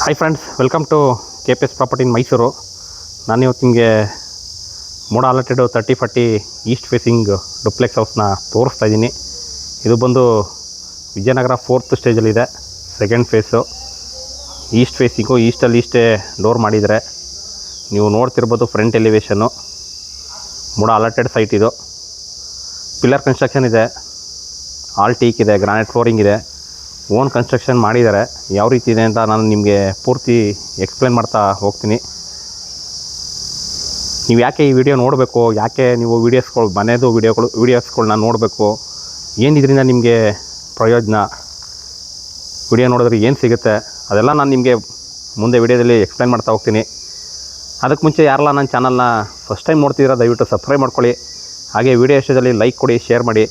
Hi friends welcome to K P S property in Mysuru ನಾನು ಇವತ್ತು ನಿಮಗೆ ಮೋಡ ಅಲರ್ಟೆಡು thirty forty east facing duplex ಹೌಸ್ನ ತೋರಿಸ್ತಾ ಇದ್ದೀನಿ ಇದು ಬಂದು ವಿಜಯನಗರ ಫೋರ್ತ್ ಸ್ಟೇಜಲ್ಲಿದೆ ಸೆಕೆಂಡ್ ಫೇಸು ಈಸ್ಟ್ ಫೇಸಿಂಗು ಈಸ್ಟಲ್ಲಿ ಈಸ್ಟೇ ಡೋರ್ ಮಾಡಿದರೆ ನೀವು ನೋಡ್ತಿರ್ಬೋದು ಫ್ರಂಟ್ ಎಲಿವೇಶನ್ನು ಮೋಡ ಅಲರ್ಟೆಡ್ ಸೈಟ್ ಇದು. ಪಿಲ್ಲರ್ ಕನ್ಸ್ಟ್ರಕ್ಷನ್ ಇದೆ ಆಲ್ ಟೀಕ್ ಇದೆ ಗ್ರಾನೈಟ್ ಫ್ಲೋರಿಂಗ್ ಇದೆ. ಓನ್ ಕನ್ಸ್ಟ್ರಕ್ಷನ್ ಮಾಡಿದ್ದಾರೆ. ಯಾವ ರೀತಿ ಇದೆ ಅಂತ ನಾನು ನಿಮಗೆ ಪೂರ್ತಿ ಎಕ್ಸ್ಪ್ಲೇನ್ ಮಾಡ್ತಾ ಹೋಗ್ತೀನಿ. ನೀವು ಯಾಕೆ ಈ ವಿಡಿಯೋ ನೋಡಬೇಕು? ಯಾಕೆ ನೀವು ವೀಡಿಯೋಸ್ಗಳು ಮನೆಯದು ವೀಡಿಯೋಗಳು ವೀಡಿಯೋಸ್ಗಳನ್ನ ನೋಡಬೇಕು? ಏನು ನಿಮಗೆ ಪ್ರಯೋಜನ? ವಿಡಿಯೋ ನೋಡಿದ್ರೆ ಏನು ಸಿಗುತ್ತೆ? ಅದೆಲ್ಲ ನಾನು ನಿಮಗೆ ಮುಂದೆ ವಿಡಿಯೋದಲ್ಲಿ ಎಕ್ಸ್ಪ್ಲೇನ್ ಮಾಡ್ತಾ ಹೋಗ್ತೀನಿ. ಅದಕ್ಕೆ ಮುಂಚೆ ಯಾರೆಲ್ಲ ನನ್ನ ಚಾನಲ್ನ ಫಸ್ಟ್ ಟೈಮ್ ನೋಡ್ತಿದ್ದೀರಾ, ದಯವಿಟ್ಟು ಸಬ್ಸ್ಕ್ರೈಬ್ ಮಾಡ್ಕೊಳ್ಳಿ. ಹಾಗೆ ವಿಡಿಯೋ ಇಷ್ಟದಲ್ಲಿ ಲೈಕ್ ಕೊಡಿ ಶೇರ್ ಮಾಡಿ.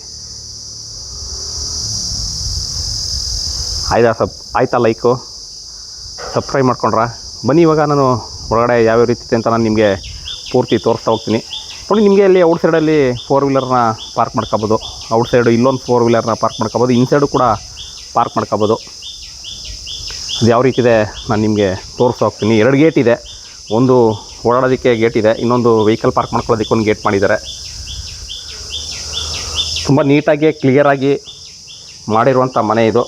ಆಯ್ತಾ ಸಬ್ ಆಯ್ತಾ ಲೈಕು? ಸಬ್ಸ್ಕ್ರೈಬ್ ಮಾಡ್ಕೊಂಡ್ರ? ಬನ್ನಿ ಇವಾಗ ನಾನು ಒಳಗಡೆ ಯಾವ್ಯಾವ ರೀತಿ ಅಂತ ನಾನು ನಿಮಗೆ ಪೂರ್ತಿ ತೋರಿಸ್ತಾ ಹೋಗ್ತೀನಿ. ನೋಡಿ, ನಿಮಗೆ ಅಲ್ಲಿ ಔಟ್ ಸೈಡಲ್ಲಿ ಫೋರ್ ವೀಲರ್ನ ಪಾರ್ಕ್ ಮಾಡ್ಕೋಬೋದು. ಔಟ್ ಸೈಡು ಇಲ್ಲೊಂದು ಫೋರ್ ವೀಲರ್ನ ಪಾರ್ಕ್ ಮಾಡ್ಕೋಬೋದು. ಇನ್ ಸೈಡು ಕೂಡ ಪಾರ್ಕ್ ಮಾಡ್ಕೋಬೋದು. ಅದು ಯಾವ ರೀತಿ ಇದೆ ನಾನು ನಿಮಗೆ ತೋರಿಸ್ತಾ ಹೋಗ್ತೀನಿ. ಎರಡು ಗೇಟ್ ಇದೆ. ಒಂದು ಓಡಾಡೋದಕ್ಕೆ ಗೇಟ್ ಇದೆ. ಇನ್ನೊಂದು ವೆಹಿಕಲ್ ಪಾರ್ಕ್ ಮಾಡ್ಕೊಳ್ಳೋದಕ್ಕೆ ಒಂದು ಗೇಟ್ ಮಾಡಿದ್ದಾರೆ. ತುಂಬ ನೀಟಾಗಿ ಕ್ಲಿಯರಾಗಿ ಮಾಡಿರುವಂಥ ಮನೆ ಇದು.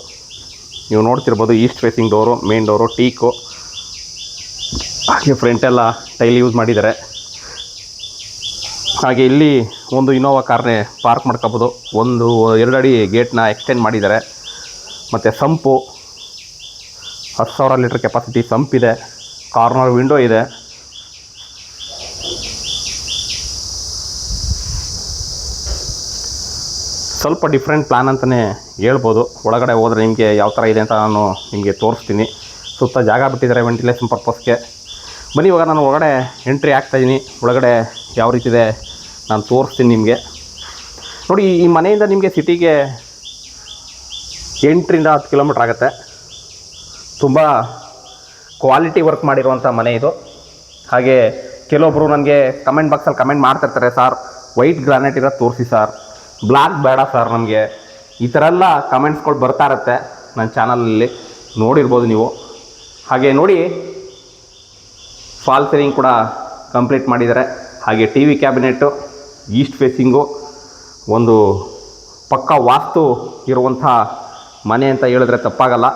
ನೀವು ನೋಡ್ತಿರ್ಬೋದು east facing door main door teak ಹಾಗೆ ಫ್ರಂಟೆಲ್ಲ ಟೈಲ್ ಯೂಸ್ ಮಾಡಿದ್ದಾರೆ. ಹಾಗೆ ಇಲ್ಲಿ ಒಂದು ಇನೋವಾ ಕಾರ್ನೇ ಪಾರ್ಕ್ ಮಾಡ್ಕೋಬೋದು. ಒಂದು, ಎರಡು ಅಡಿ ಗೇಟ್ನ ಎಕ್ಸ್ಟೆಂಡ್ ಮಾಡಿದ್ದಾರೆ. ಮತ್ತು ಸಂಪು, ಹತ್ತು ಸಾವಿರ ಲೀಟ್ರ್ ಕೆಪಾಸಿಟಿ ಸಂಪ್ ಇದೆ. ಕಾರ್ನರ್ ವಿಂಡೋ ಇದೆ. ಸ್ವಲ್ಪ ಡಿಫ್ರೆಂಟ್ ಪ್ಲ್ಯಾನ್ ಅಂತಲೇ ಹೇಳ್ಬೋದು. ಒಳಗಡೆ ಹೋದರೆ ನಿಮಗೆ ಯಾವ ಥರ ಇದೆ ಅಂತ ನಾನು ನಿಮಗೆ ತೋರಿಸ್ತೀನಿ. ಸುತ್ತ ಜಾಗ ಬಿಟ್ಟಿದ್ದಾರೆ ವೆಂಟಿಲೇಷನ್ ಪರ್ಪಸ್ಗೆ ಬನ್ನಿ, ಇವಾಗ ನಾನು ಒಳಗಡೆ ಎಂಟ್ರಿ ಆಗ್ತಾಯಿದ್ದೀನಿ ಒಳಗಡೆ ಯಾವ ರೀತಿ ಇದೆ ನಾನು ತೋರಿಸ್ತೀನಿ ನಿಮಗೆ. ನೋಡಿ, ಈ ಮನೆಯಿಂದ ನಿಮಗೆ ಸಿಟಿಗೆ ಎಂಟರಿಂದ ಹತ್ತು ಕಿಲೋಮೀಟ್ರ್ ಆಗುತ್ತೆ. ತುಂಬ ಕ್ವಾಲಿಟಿ ವರ್ಕ್ ಮಾಡಿರುವಂಥ ಮನೆ ಇದು. ಹಾಗೆ ಕೆಲವೊಬ್ಬರು ನನಗೆ ಕಮೆಂಟ್ ಬಾಕ್ಸಲ್ಲಿ ಕಮೆಂಟ್ ಮಾಡ್ತಿರ್ತಾರೆ ಸರ್ ವೈಟ್ ಗ್ರಾನೈಟ್ ಇರೋದು ತೋರಿಸಿ ಸರ್ ಬ್ಲ್ಯಾಕ್ ಬೇಡ ಸರ್ ನಮಗೆ. ಈ ಥರ ಎಲ್ಲ ಕಮೆಂಟ್ಸ್ಗಳು ಬರ್ತಾ ಇರುತ್ತೆ ನನ್ನ ಚಾನಲಲ್ಲಿ ನೋಡಿರ್ಬೋದು ನೀವು. ಹಾಗೆ ನೋಡಿ ಫಾಲ್ ಸೀಲಿಂಗ್ ಕೂಡ ಕಂಪ್ಲೀಟ್ ಮಾಡಿದ್ದಾರೆ. ಹಾಗೆ T V cabinet east facing ಒಂದು ಪಕ್ಕ ವಾಸ್ತು ಇರುವಂಥ ಮನೆ ಅಂತ ಹೇಳಿದ್ರೆ ತಪ್ಪಾಗಲ್ಲ.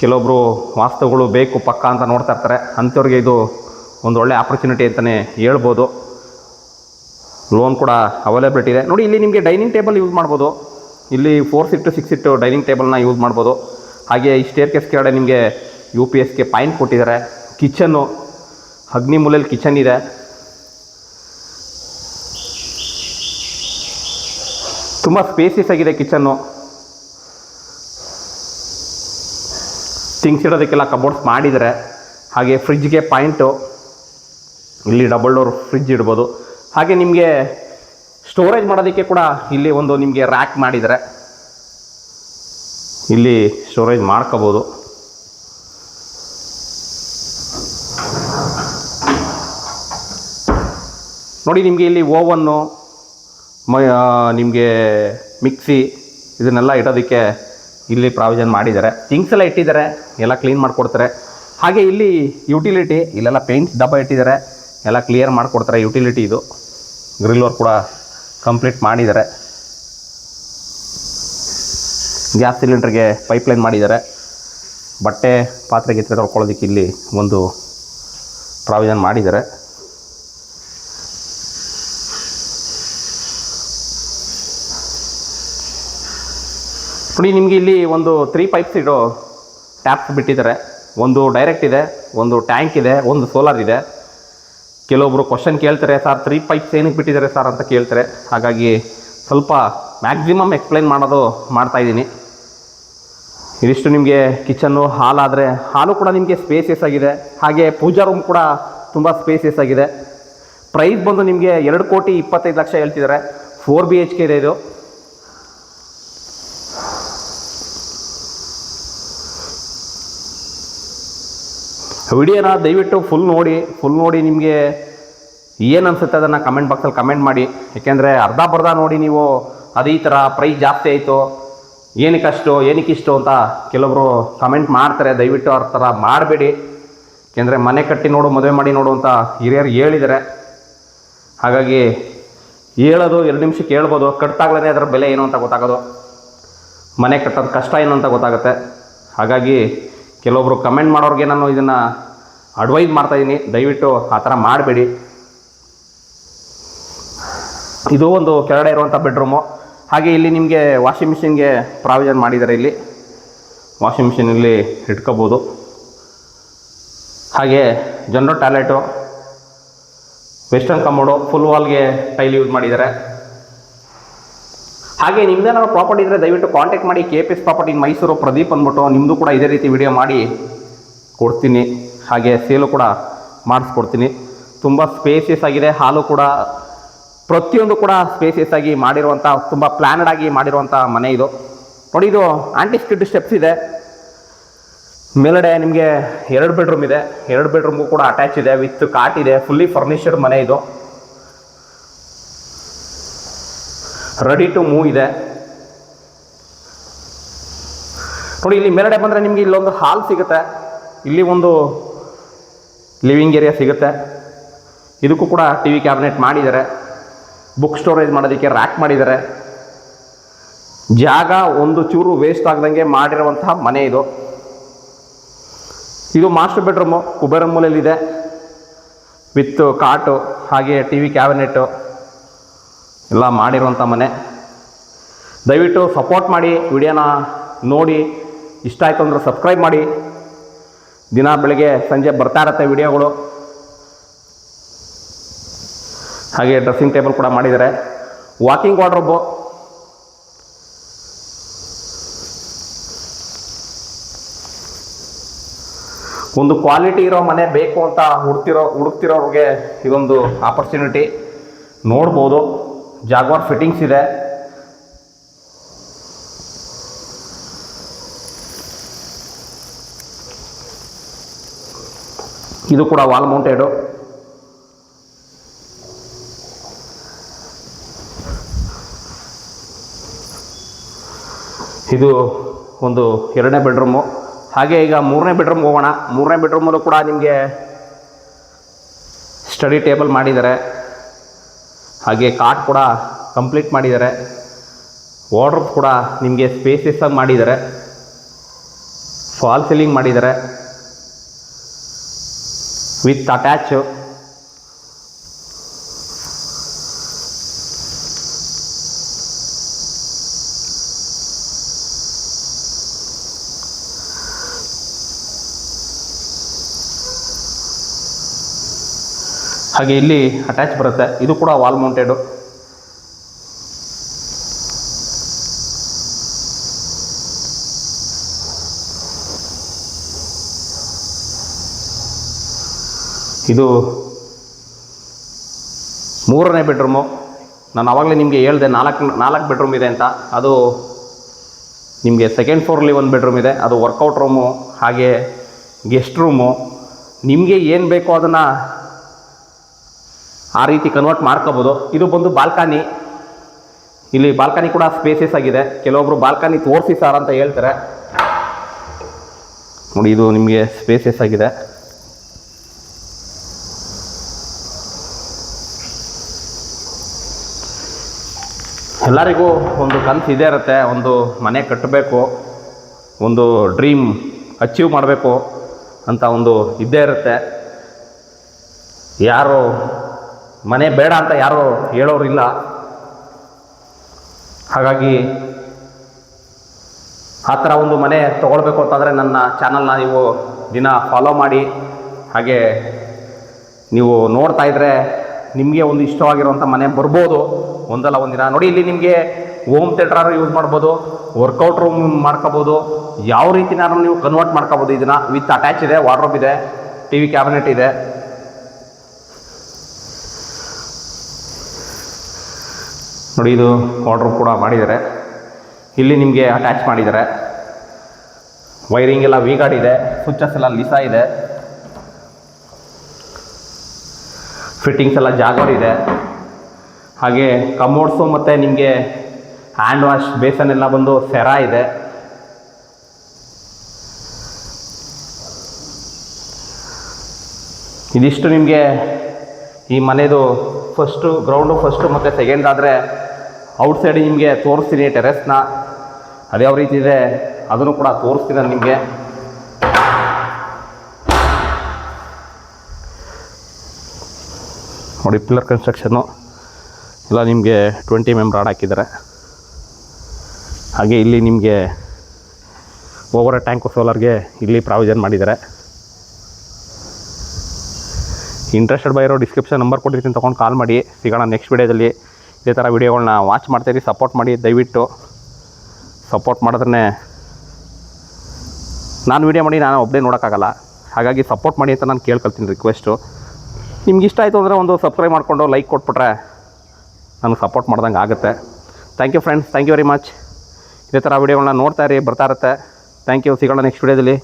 ಕೆಲವೊಬ್ಬರು ವಾಸ್ತುಗಳು ಬೇಕು ಪಕ್ಕ ಅಂತ ನೋಡ್ತಾ ಇರ್ತಾರೆ. ಅಂಥವ್ರಿಗೆ ಇದು ಒಂದು ಒಳ್ಳೆ ಆಪರ್ಚುನಿಟಿ ಅಂತಲೇ ಹೇಳ್ಬೋದು. ಲೋನ್ ಕೂಡ ಅವೈಲೇಬಿಲಿಟಿ ಇದೆ. ನೋಡಿ, ಇಲ್ಲಿ ನಿಮಗೆ ಡೈನಿಂಗ್ ಟೇಬಲ್ ಯೂಸ್ ಮಾಡ್ಬೋದು. ಇಲ್ಲಿ ಫೋರ್ ಸಿಟ್ಟು ಸಿಕ್ಸ್ ಸಿಟ್ಟು ಡೈನಿಂಗ್ ಟೇಬಲ್ನ ಯೂಸ್ ಮಾಡ್ಬೋದು. ಹಾಗೆ ಈ ಸ್ಟೇರ್ ಕೇಸ್ ಕೆಳಗಡೆ ನಿಮಗೆ ಯು ಪಿ ಎಸ್ಗೆ ಪಾಯಿಂಟ್ ಕೊಟ್ಟಿದ್ದಾರೆ. ಕಿಚನ್ನು ಅಗ್ನಿ ಮೂಲೆಯಲ್ಲಿ ಕಿಚನ್ ಇದೆ. ತುಂಬ ಸ್ಪೇಸಿಯಸ್ ಆಗಿದೆ ಕಿಚನ್ನು ಥಿಂಗ್ಸ್ ಇಡೋದಕ್ಕೆಲ್ಲ ಕಬೋರ್ಡ್ಸ್ ಮಾಡಿದ್ದಾರೆ. ಹಾಗೆ ಫ್ರಿಜ್ಗೆ ಪಾಯಿಂಟು ಇಲ್ಲಿ ಡಬಲ್ ಡೋರ್ ಫ್ರಿಜ್ ಇಡ್ಬೋದು. ಹಾಗೆ ನಿಮಗೆ ಸ್ಟೋರೇಜ್ ಮಾಡೋದಕ್ಕೆ ಕೂಡ ಇಲ್ಲಿ ಒಂದು ನಿಮಗೆ ರ್ಯಾಕ್ ಮಾಡಿದ್ದಾರೆ. ಇಲ್ಲಿ ಸ್ಟೋರೇಜ್ ಮಾಡ್ಕೋಬೋದು. ನೋಡಿ ನಿಮಗೆ ಇಲ್ಲಿ ಓವನ್ನು, ಮ ನಿಮಗೆ ಮಿಕ್ಸಿ ಇದನ್ನೆಲ್ಲ ಇಡೋದಕ್ಕೆ ಇಲ್ಲಿ ಪ್ರಾವಿಷನ್ ಮಾಡಿದ್ದಾರೆ. ಥಿಂಗ್ಸ್ ಎಲ್ಲ ಇಟ್ಟಿದ್ದಾರೆ, ಎಲ್ಲ ಕ್ಲೀನ್ ಮಾಡಿಕೊಡ್ತಾರೆ. ಹಾಗೆ ಇಲ್ಲಿ ಯುಟಿಲಿಟಿ ಇಲ್ಲೆಲ್ಲ ಪೇಂಟ್ಸ್ ಡಬ್ಬ ಇಟ್ಟಿದ್ದಾರೆ. ಎಲ್ಲ ಕ್ಲಿಯರ್ ಮಾಡಿಕೊಡ್ತಾರೆ ಯುಟಿಲಿಟಿ ಇದು. ಗ್ರಿಲ್ ವರ್ಕ್ ಕೂಡ ಕಂಪ್ಲೀಟ್ ಮಾಡಿದ್ದಾರೆ. ಗ್ಯಾಸ್ ಸಿಲಿಂಡ್ರಿಗೆ ಪೈಪ್ಲೈನ್ ಮಾಡಿದ್ದಾರೆ. ಬಟ್ಟೆ ಪಾತ್ರೆ ಗಿತ್ರೆ ತೊಳ್ಕೊಳ್ಳೋದಕ್ಕೆ ಇಲ್ಲಿ ಒಂದು ಪ್ರಾವಿಷನ್ ಮಾಡಿದ್ದಾರೆ. ನೋಡಿ, ನಿಮಗೆ ಇಲ್ಲಿ ಒಂದು ತ್ರೀ ಪೈಪ್ಸ್ ಇಡೋ ಟ್ಯಾಪ್ಸ್ ಬಿಟ್ಟಿದ್ದಾರೆ. ಒಂದು ಡೈರೆಕ್ಟ್ ಇದೆ, ಒಂದು ಟ್ಯಾಂಕ್ ಇದೆ, ಒಂದು ಸೋಲಾರ್ ಇದೆ. ಕೆಲವೊಬ್ಬರು ಕ್ವಶನ್ ಕೇಳ್ತಾರೆ, ಸರ್ ತ್ರೀ ಪೈಪ್ಸ್ ಏನಕ್ಕೆ ಬಿಟ್ಟಿದ್ದಾರೆ ಸರ್? ಅಂತ ಕೇಳ್ತಾರೆ. ಹಾಗಾಗಿ ಸ್ವಲ್ಪ ಮ್ಯಾಕ್ಸಿಮಮ್ ಎಕ್ಸ್ಪ್ಲೈನ್ ಮಾಡೋದು ಮಾಡ್ತಾಯಿದ್ದೀನಿ ಇದಿಷ್ಟು ನಿಮಗೆ ಕಿಚನ್ನು ಹಾಲ್ ಆದರೆ ಹಾಲು ಕೂಡ ನಿಮಗೆ ಸ್ಪೇಸಿಯಸ್ ಆಗಿದೆ. ಹಾಗೆ ಪೂಜಾ ರೂಮ್ ಕೂಡ ತುಂಬ ಸ್ಪೇಸಿಯಸ್ ಆಗಿದೆ. ಪ್ರೈಸ್ ಬಂದು ನಿಮಗೆ ಎರಡು ಕೋಟಿ ಇಪ್ಪತ್ತೈದು ಲಕ್ಷ ಹೇಳ್ತಿದ್ದಾರೆ. ಫೋರ್ ಬಿ ಎಚ್ ಕೆ ಇದೆ ಇದು. ವಿಡಿಯೋನ ದಯವಿಟ್ಟು ಫುಲ್ ನೋಡಿ ಫುಲ್ ನೋಡಿ ನಿಮಗೆ ಏನು ಅನಿಸುತ್ತೆ ಅದನ್ನು ಕಮೆಂಟ್ ಬಾಕ್ಸಲ್ಲಿ ಕಮೆಂಟ್ ಮಾಡಿ. ಏಕೆಂದರೆ ಅರ್ಧ ಬರ್ಧ ನೋಡಿ ನೀವು ಅದೇ ಥರ ಪ್ರೈಸ್ ಜಾಸ್ತಿ ಆಯಿತು ಏನಕ್ಕಷ್ಟು ಏನಕ್ಕಿಷ್ಟು ಅಂತ ಕೆಲವರು ಕಮೆಂಟ್ ಮಾಡ್ತಾರೆ. ದಯವಿಟ್ಟು ಅವ್ರ ಥರ ಮಾಡಬೇಡಿ. ಏಕೆಂದರೆ ಮನೆ ಕಟ್ಟಿ ನೋಡು, ಮದುವೆ ಮಾಡಿ ನೋಡು ಅಂತ ಹಿರಿಯರು ಹೇಳಿದ್ದಾರೆ ಹಾಗಾಗಿ ಹೇಳೋದು ಎರಡು ನಿಮಿಷಕ್ಕೆ ಹೇಳ್ಬೋದು ಕಟ್ಟಾಗ್ಲೇ ಅದರ ಬೆಲೆ ಏನು ಅಂತ ಗೊತ್ತಾಗೋದು. ಮನೆ ಕಟ್ಟೋದು ಕಷ್ಟ ಏನು ಅಂತ ಗೊತ್ತಾಗುತ್ತೆ. ಹಾಗಾಗಿ ಕೆಲವೊಬ್ಬರು ಕಮೆಂಟ್ ಮಾಡೋರಿಗೆ ನಾನು ಇದನ್ನು ಅಡ್ವೈಸ್ ಮಾಡ್ತಾಯಿದ್ದೀನಿ ದಯವಿಟ್ಟು ಆ ಥರ ಮಾಡಬೇಡಿ. ಇದು ಒಂದು ಕೆಳಗಡೆ ಇರುವಂಥ ಬೆಡ್ರೂಮು ಹಾಗೆ ಇಲ್ಲಿ ನಿಮಗೆ ವಾಷಿಂಗ್ ಮಿಷಿನ್ಗೆ ಪ್ರಾವಿಷನ್ ಮಾಡಿದ್ದಾರೆ ಇಲ್ಲಿ. ವಾಷಿಂಗ್ ಮಿಷಿನಲ್ಲಿ ಇಟ್ಕೋಬೋದು. ಹಾಗೆ general toilet western commode full ವಾಲ್ಗೆ tile use ಮಾಡಿದ್ದಾರೆ ಹಾಗೆ ನಿಮ್ದೇನಾದ್ರು ಪ್ರಾಪರ್ಟಿ ಇದ್ದರೆ ದಯವಿಟ್ಟು ಕಾಂಟ್ಯಾಕ್ಟ್ ಮಾಡಿ K P S property Mysuru Pradeep ಅಂದ್ಬಿಟ್ಟು ನಿಮ್ಮದು ಕೂಡ ಇದೇ ರೀತಿ ವಿಡಿಯೋ ಮಾಡಿ ಕೊಡ್ತೀನಿ. ಹಾಗೆ ಸೇಲು ಕೂಡ ಮಾಡಿಸ್ಕೊಡ್ತೀನಿ. ತುಂಬ ಸ್ಪೇಸಿಯಸ್ ಆಗಿದೆ. ಹಾಲು ಕೂಡ ಪ್ರತಿಯೊಂದು ಕೂಡ ಸ್ಪೇಸಿಯಸ್ ಆಗಿ ಮಾಡಿರುವಂಥ ತುಂಬ ಪ್ಲ್ಯಾನಡ್ ಆಗಿ ಮಾಡಿರುವಂಥ ಮನೆ ಇದು. ನೋಡಿ, ಇದು ಆಂಟಿ ಸ್ಕಿಡ್ ಸ್ಟೆಪ್ಸ್ ಇದೆ. ಮೇಲಡೆ ನಿಮಗೆ ಎರಡು ಬೆಡ್ರೂಮ್ ಇದೆ. ಎರಡು ಬೆಡ್ರೂಮ್ಗೂ ಕೂಡ ಅಟ್ಯಾಚ್ ಇದೆ. ವಿತ್ ಕಾಟ್ ಇದೆ. ಫುಲ್ಲಿ ಫರ್ನಿಷಡ್ ಮನೆ ಇದು. ರೆಡಿ ಟು ಮೂವ್ ಇದೆ. ನೋಡಿ, ಇಲ್ಲಿ ಮೇಲಡೆ ಬಂದರೆ ನಿಮಗೆ ಇಲ್ಲೊಂದು ಹಾಲ್ ಸಿಗುತ್ತೆ. ಇಲ್ಲಿ ಒಂದು ಲಿವಿಂಗ್ ಏರಿಯಾ ಸಿಗುತ್ತೆ. ಇದಕ್ಕೂ ಕೂಡ ಟಿ ವಿ ಕ್ಯಾಬಿನೆಟ್ ಮಾಡಿದ್ದಾರೆ. ಬುಕ್ ಸ್ಟೋರೇಜ್ ಮಾಡೋದಕ್ಕೆ ರ್ಯಾಕ್ ಮಾಡಿದ್ದಾರೆ. ಜಾಗ ಒಂದು ಚೂರು ವೇಸ್ಟ್ ಆಗ್ದಂಗೆ ಮಾಡಿರುವಂತಹ ಮನೆ ಇದು. ಇದು ಮಾಸ್ಟರ್ ಬೆಡ್ರೂಮು ಕುಬೇರ ಮೂಲೆಯಲ್ಲಿದೆ. ವಿತ್ ಕಾಟು ಹಾಗೆ ಟಿ ವಿ ಕ್ಯಾಬಿನೆಟ್ಟು ಎಲ್ಲ ಮಾಡಿರುವಂಥ ಮನೆ. ದಯವಿಟ್ಟು ಸಪೋರ್ಟ್ ಮಾಡಿ ವಿಡಿಯೋನ ನೋಡಿ. ಇಷ್ಟ ಆಯಿತು ಅಂದರೆ ಸಬ್ಸ್ಕ್ರೈಬ್ ಮಾಡಿ. ದಿನ ಬೆಳಗ್ಗೆ ಸಂಜೆ ಬರ್ತಾ ಇರತ್ತೆ ವಿಡಿಯೋಗಳು. ಹಾಗೆ ಡ್ರೆಸ್ಸಿಂಗ್ ಟೇಬಲ್ ಕೂಡ ಮಾಡಿದ್ದಾರೆ. ವಾಕಿಂಗ್ ವಾರ್ಡ್ರೋಬು ಒಂದು ಕ್ವಾಲಿಟಿ ಇರೋ ಮನೆ ಬೇಕು ಅಂತ ಹುಡ್ತಿರೋ ಹುಡುಕ್ತಿರೋರಿಗೆ ಇದೊಂದು ಆಪರ್ಚುನಿಟಿ ನೋಡ್ಬೋದು. ಜಾಗ್ವಾರ್ ಫಿಟ್ಟಿಂಗ್ಸ್ ಇದೆ. ಇದು ಕೂಡ ವಾಲ್ ಮೌಂಟೆಡು ಇದು ಒಂದು ಎರಡನೇ ಬೆಡ್ರೂಮು ಹಾಗೆ ಈಗ ಮೂರನೇ ಬೆಡ್ರೂಮ್ಗೆ ಹೋಗೋಣ. ಮೂರನೇ ಬೆಡ್ರೂಮಲ್ಲೂ ಕೂಡ ನಿಮಗೆ ಸ್ಟಡಿ ಟೇಬಲ್ ಮಾಡಿದ್ದಾರೆ. ಹಾಗೆ ಕಾಟ್ ಕೂಡ ಕಂಪ್ಲೀಟ್ ಮಾಡಿದ್ದಾರೆ. ವಾರ್ಡ್ರೋಬ್ ಕೂಡ ನಿಮಗೆ ಸ್ಪೇಸಸ್ ಮಾಡಿದ್ದಾರೆ. ಫಾಲ್ ಸೀಲಿಂಗ್ ಮಾಡಿದ್ದಾರೆ. ವಿತ್ ಅಟ್ಯಾಚು ಹಾಗೆ ಇಲ್ಲಿ ಅಟ್ಯಾಚ್ ಬರುತ್ತೆ. ಇದು ಕೂಡ ವಾಲ್ ಮೌಂಟೆಡು ಇದು ಮೂರನೇ ಬೆಡ್ರೂಮು ನಾನು ಆವಾಗಲೇ ನಿಮಗೆ ಹೇಳಿದೆ, ನಾಲ್ಕು ನಾಲ್ಕು ಬೆಡ್ರೂಮ್ ಇದೆ ಅಂತ. ಅದು ನಿಮಗೆ ಸೆಕೆಂಡ್ ಫ್ಲೋರಲ್ಲಿ ಒಂದು ಬೆಡ್ರೂಮ್ ಇದೆ. ಅದು ವರ್ಕೌಟ್ ರೂಮು ಹಾಗೆ ಗೆಸ್ಟ್ ರೂಮು ನಿಮಗೆ ಏನು ಬೇಕೋ ಅದನ್ನು ಆ ರೀತಿ ಕನ್ವರ್ಟ್ ಮಾಡ್ಕೋಬೋದು. ಇದು ಬಂದು ಬಾಲ್ಕನಿ. ಇಲ್ಲಿ ಬಾಲ್ಕನಿ ಕೂಡ ಸ್ಪೇಸಸ್ ಆಗಿದೆ. ಕೆಲವೊಬ್ರು ಬಾಲ್ಕನಿ ತೋರಿಸಿ ಸರ್ ಅಂತ ಹೇಳ್ತಾರೆ. ನೋಡಿ, ಇದು ನಿಮಗೆ ಸ್ಪೇಸಸ್ ಆಗಿದೆ. ಎಲ್ಲರಿಗೂ ಒಂದು ಕನಸು ಇದೇ ಇರುತ್ತೆ. ಒಂದು ಮನೆ ಕಟ್ಟಬೇಕು. ಒಂದು ಡ್ರೀಮ್ ಅಚೀವ್ ಮಾಡಬೇಕು ಅಂತ ಒಂದು ಇದ್ದೇ ಇರುತ್ತೆ. ಯಾರು ಮನೆ ಬೇಡ ಅಂತ ಯಾರು ಹೇಳೋರಿಲ್ಲ. ಹಾಗಾಗಿ ಆ ಥರ ಒಂದು ಮನೆ ತೊಗೊಳ್ಬೇಕು ಅಂತಂದರೆ ನನ್ನ ಚಾನಲ್ನ ನೀವು ದಿನ ಫಾಲೋ ಮಾಡಿ. ಹಾಗೆ ನೀವು ನೋಡ್ತಾ ಇದ್ದರೆ ನಿಮಗೆ ಒಂದು ಇಷ್ಟವಾಗಿರುವಂಥ ಮನೆ ಬರ್ಬೋದು. ಒಂದಲ್ಲ ಒಂದಿನ. ನೋಡಿ, ಇಲ್ಲಿ ನಿಮಗೆ ಹೋಮ್ ಥಿಯೇಟ್ರಾರು ಯೂಸ್ ಮಾಡ್ಬೋದು ವರ್ಕೌಟ್ ರೂಮ್ ಮಾಡ್ಕೋಬೋದು, ಯಾವ ರೀತಿನಾದ್ರೂ ನೀವು ಕನ್ವರ್ಟ್ ಮಾಡ್ಕೋಬೋದು ಇದನ್ನು ವಿತ್ ಅಟ್ಯಾಚ್ ಇದೆ ವಾರ್ಡ್ರೋಬ್ ಇದೆ ಟಿ ವಿ ಕ್ಯಾಬಿನೆಟ್ ಇದೆ. ನೋಡಿ, ಇದು ವಾರ್ಡ್ರೋಬ್ ಕೂಡ ಮಾಡಿದ್ದಾರೆ. ಇಲ್ಲಿ ನಿಮಗೆ ಅಟ್ಯಾಚ್ ಮಾಡಿದ್ದಾರೆ. ವೈರಿಂಗ್ ಎಲ್ಲ ವೀಗಾಡ್ ಇದೆ ಸ್ವಿಚಸ್ ಎಲ್ಲ ಲಿಸಾ ಇದೆ. ಫಿಟ್ಟಿಂಗ್ಸ್ ಎಲ್ಲ ಜಾಗರ್ ಇದೆ. ಹಾಗೆ ಕಮೋಡ್ಸು ಮತ್ತು ನಿಮಗೆ ಹ್ಯಾಂಡ್ ವಾಶ್ ಬೇಸನ್ ಎಲ್ಲ ಬಂದು ಸೆರಾ ಇದೆ. ಇದಿಷ್ಟು ನಿಮಗೆ ಈ ಮನೆಯದು ಫಸ್ಟು ಗ್ರೌಂಡು ಫಸ್ಟು ಮತ್ತು ಸೆಕೆಂಡ್ ಆದರೆ ಔಟ್ಸೈಡ್ ನಿಮಗೆ ತೋರಿಸ್ತೀನಿ ಟೆರೆಸ್ನ ಅದು ಯಾವ ರೀತಿ ಇದೆ? ಅದನ್ನು ಕೂಡ ತೋರಿಸ್ತೀನಿ ನಾನು ನಿಮಗೆ. ನೋಡಿ ಪಿಲ್ಲರ್ ಕನ್ಸ್ಟ್ರಕ್ಷನ್ನು ಎಲ್ಲ ನಿಮಗೆ ಟ್ವೆಂಟಿ ಮೆಂಬರ್ ಆಡ್ ಹಾಕಿದ್ದಾರೆ. ಹಾಗೆ ಇಲ್ಲಿ ನಿಮಗೆ ಓವರ್ ಟ್ಯಾಂಕು ಸೋಲಾರ್ಗೆ ಇಲ್ಲಿ ಪ್ರಾವಿಷನ್ ಮಾಡಿದ್ದಾರೆ. ಇಂಟ್ರೆಸ್ಟೆಡ್ ಬೈ ಇರೋ ಡಿಸ್ಕ್ರಿಪ್ಷನ್ ನಂಬರ್ ಕೊಟ್ಟಿರ್ತೀನಿ, ತೊಗೊಂಡು ಕಾಲ್ ಮಾಡಿ. ಸಿಗೋಣ ನೆಕ್ಸ್ಟ್ ವೀಡಿಯೋದಲ್ಲಿ ಇದೇ ಥರ ವೀಡಿಯೋಗಳನ್ನ ವಾಚ್ ಮಾಡ್ತೀರಿ ಸಪೋರ್ಟ್ ಮಾಡಿ, ದಯವಿಟ್ಟು ಸಪೋರ್ಟ್ ಮಾಡಿದ್ರೆ ನಾನು ವೀಡಿಯೋ ಮಾಡಿ ನಾನು ಒಬ್ಬನೇ ನೋಡೋಕ್ಕಾಗಲ್ಲ. ಹಾಗಾಗಿ ಸಪೋರ್ಟ್ ಮಾಡಿ ಅಂತ ನಾನು ಕೇಳ್ಕೊಳ್ತೀನಿ ರಿಕ್ವೆಸ್ಟು ನಿಮ್ಗೆ ಇಷ್ಟ ಆಯಿತು ಅಂದರೆ ಒಂದು ಸಬ್ಸ್ಕ್ರೈಬ್ ಮಾಡಿಕೊಂಡು ಲೈಕ್ ಕೊಟ್ಬಿಟ್ರೆ ನನಗೆ ಸಪೋರ್ಟ್ ಮಾಡ್ದಂಗೆ ಆಗುತ್ತೆ. Thank you friends thank you very much ಇದೇ ಥರ ವೀಡಿಯೋಗಳನ್ನ ನೋಡ್ತಾ ಇರಿ, ಬರ್ತಾ ಇರುತ್ತೆ. ಥ್ಯಾಂಕ್ ಯು ಸಿಗೋಣ ನೆಕ್ಸ್ಟ್ ವೀಡಿಯೋದಲ್ಲಿ